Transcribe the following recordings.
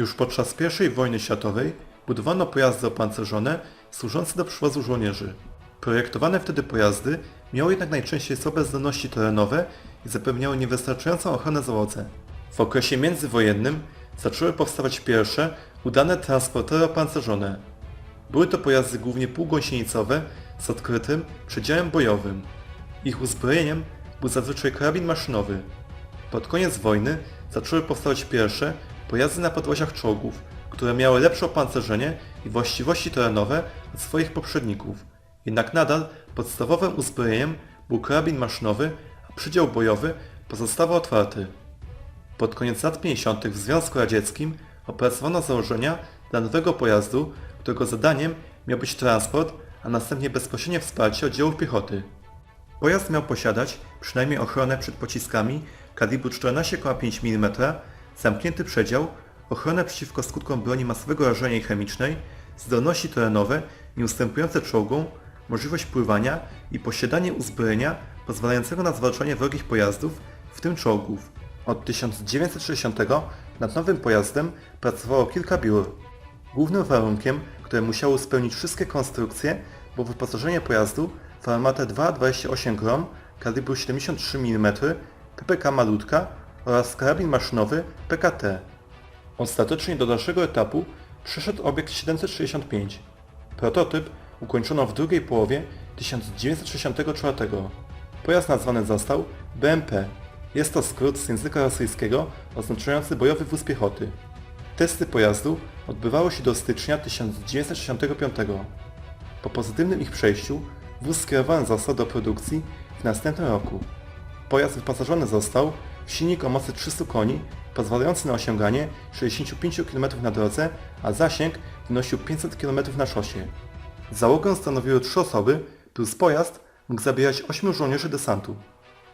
Już podczas I wojny światowej budowano pojazdy opancerzone służące do przywozu żołnierzy. Projektowane wtedy pojazdy miały jednak najczęściej słabe zdolności terenowe i zapewniały niewystarczającą ochronę załodze. W okresie międzywojennym zaczęły powstawać pierwsze udane transportery opancerzone. Były to pojazdy głównie półgąsienicowe z odkrytym przedziałem bojowym. Ich uzbrojeniem był zazwyczaj karabin maszynowy. Pod koniec wojny zaczęły powstawać pierwsze pojazdy na podwoziach czołgów, które miały lepsze opancerzenie i właściwości terenowe od swoich poprzedników. Jednak nadal podstawowym uzbrojeniem był karabin maszynowy, a przydział bojowy pozostawał otwarty. Pod koniec lat 50. w Związku Radzieckim opracowano założenia dla nowego pojazdu, którego zadaniem miał być transport, a następnie bezpośrednie wsparcie oddziałów piechoty. Pojazd miał posiadać przynajmniej ochronę przed pociskami kalibru 14,5 mm, zamknięty przedział, ochronę przeciwko skutkom broni masowego rażenia i chemicznej, zdolności terenowe nieustępujące czołgom, możliwość pływania i posiadanie uzbrojenia pozwalającego na zwalczanie wrogich pojazdów, w tym czołgów. Od 1960 nad nowym pojazdem pracowało kilka biur. Głównym warunkiem, które musiało spełnić wszystkie konstrukcje, było wyposażenie pojazdu w armatę 2,28 grom kalibru 73 mm, PPK malutka oraz karabin maszynowy PKT. Ostatecznie do dalszego etapu przeszedł obiekt 765. Prototyp ukończono w drugiej połowie 1964. Pojazd nazwany został BMP. Jest to skrót z języka rosyjskiego oznaczający bojowy wóz piechoty. Testy pojazdu odbywały się do stycznia 1965. Po pozytywnym ich przejściu wóz skierowany został do produkcji w następnym roku. Pojazd wyposażony został silnik o mocy 300 koni, pozwalający na osiąganie 65 km na drodze, a zasięg wynosił 500 km na szosie. Załogę stanowiły trzy osoby, plus pojazd mógł zabierać 8 żołnierzy desantu.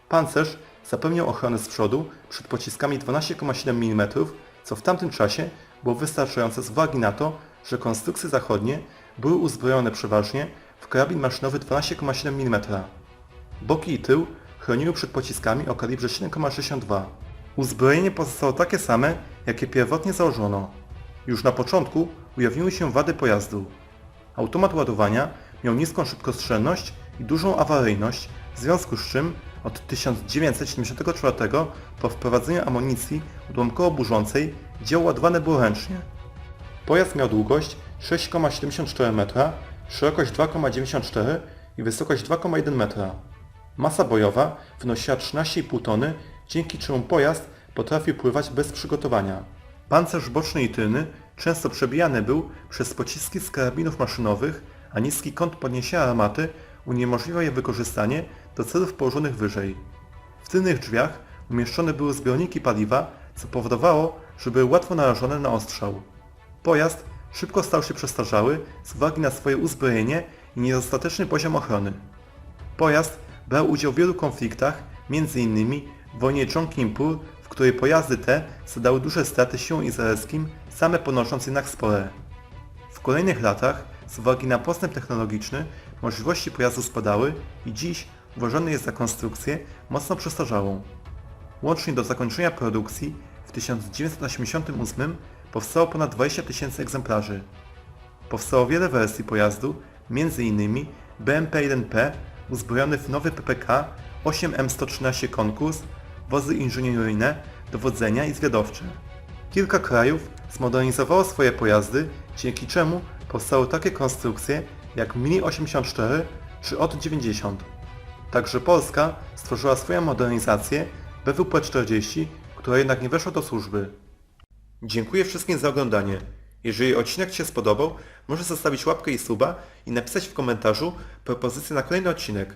Pancerz zapewniał ochronę z przodu przed pociskami 12,7 mm, co w tamtym czasie było wystarczające z uwagi na to, że konstrukcje zachodnie były uzbrojone przeważnie w karabin maszynowy 12,7 mm. Boki i tył chroniły przed pociskami o kalibrze 7,62. Uzbrojenie pozostało takie same, jakie pierwotnie założono. Już na początku ujawniły się wady pojazdu. Automat ładowania miał niską szybkostrzelność i dużą awaryjność, w związku z czym od 1974 po wprowadzeniu amunicji odłamkowo-burzącej dzieło ładowane było ręcznie. Pojazd miał długość 6,74 m, szerokość 2,94 i wysokość 2,1 metra. Masa bojowa wynosiła 13,5 tony, dzięki czemu pojazd potrafił pływać bez przygotowania. Pancerz boczny i tylny często przebijany był przez pociski z karabinów maszynowych, a niski kąt podniesienia armaty uniemożliwiał je wykorzystanie do celów położonych wyżej. W tylnych drzwiach umieszczone były zbiorniki paliwa, co powodowało, że były łatwo narażone na ostrzał. Pojazd szybko stał się przestarzały z uwagi na swoje uzbrojenie i niedostateczny poziom ochrony. Pojazd brał udział w wielu konfliktach, m.in. w wojnie Kippur, w której pojazdy te zadały duże straty siłom izraelskim, same ponosząc jednak spore. W kolejnych latach, z uwagi na postęp technologiczny, możliwości pojazdu spadały i dziś uważany jest za konstrukcję mocno przestarzałą. Łącznie do zakończenia produkcji w 1988 powstało ponad 20 tysięcy egzemplarzy. Powstało wiele wersji pojazdu, m.in. BMP-1P uzbrojony w nowy PPK 8M113 konkurs, wozy inżynieryjne, dowodzenia i zwiadowcze. Kilka krajów zmodernizowało swoje pojazdy, dzięki czemu powstały takie konstrukcje jak Mini 84 czy OT 90. Także Polska stworzyła swoją modernizację BWP-40, która jednak nie weszła do służby. Dziękuję wszystkim za oglądanie. Jeżeli odcinek Ci się spodobał, możesz zostawić łapkę i suba i napisać w komentarzu propozycję na kolejny odcinek.